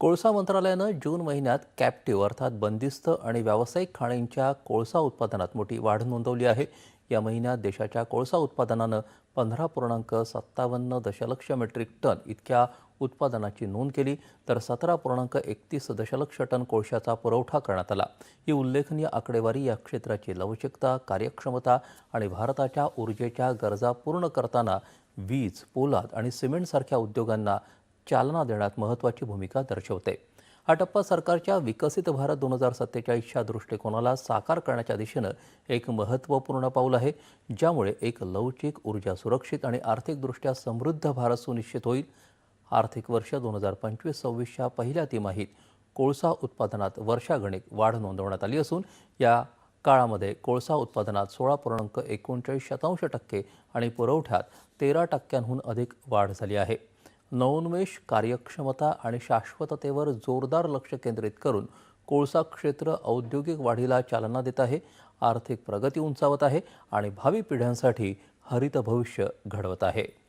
कोळसा मंत्रालयानं जून महिन्यात कॅप्टिव्ह अर्थात बंदिस्त आणि व्यावसायिक खाणींच्या कोळसा उत्पादनात मोठी वाढ नोंदवली आहे. या महिन्यात देशाच्या कोळसा उत्पादनानं पंधरा पूर्णांक सत्तावन्न दशलक्ष मेट्रिक टन इतक्या उत्पादनाची नोंद केली तर सतरा पूर्णांक एकतीस दशलक्ष टन कोळशाचा पुरवठा करण्यात आला. ही उल्लेखनीय आकडेवारी या क्षेत्राची लवचिकता कार्यक्षमता आणि भारताच्या ऊर्जेच्या गरजा पूर्ण करताना वीज पोलाद आणि सिमेंटसारख्या उद्योगांना चालना देण्यात महत्त्वाची भूमिका दर्शवते. हा टप्पा सरकारच्या विकसित भारत दोन हजार सत्तेचाळीसच्या दृष्टिकोनाला साकार करण्याच्या दिशेनं एक महत्त्वपूर्ण पाऊल आहे ज्यामुळे एक लवचिक ऊर्जा सुरक्षित आणि आर्थिकदृष्ट्या समृद्ध भारत सुनिश्चित होईल. आर्थिक वर्ष दोन हजार पंचवीस सव्वीसच्या पहिल्या तिमाहीत कोळसा उत्पादनात वर्षागणिक वाढ नोंदवण्यात आली असून या काळामध्ये कोळसा उत्पादनात सोळा पूर्णांक एकोणचाळीस शतांश टक्के आणि पुरवठ्यात तेरा टक्क्यांहून अधिक वाढ झाली आहे. नवोन्मेष कार्यक्षमता आणि शाश्वततेवर जोरदार लक्ष केंद्रित करून कोळसा क्षेत्र औद्योगिक वाढीला चालना देत आहे आर्थिक प्रगती उंचावत आहे आणि भावी पिढ्यांसाठी हरित भविष्य घडवत आहे.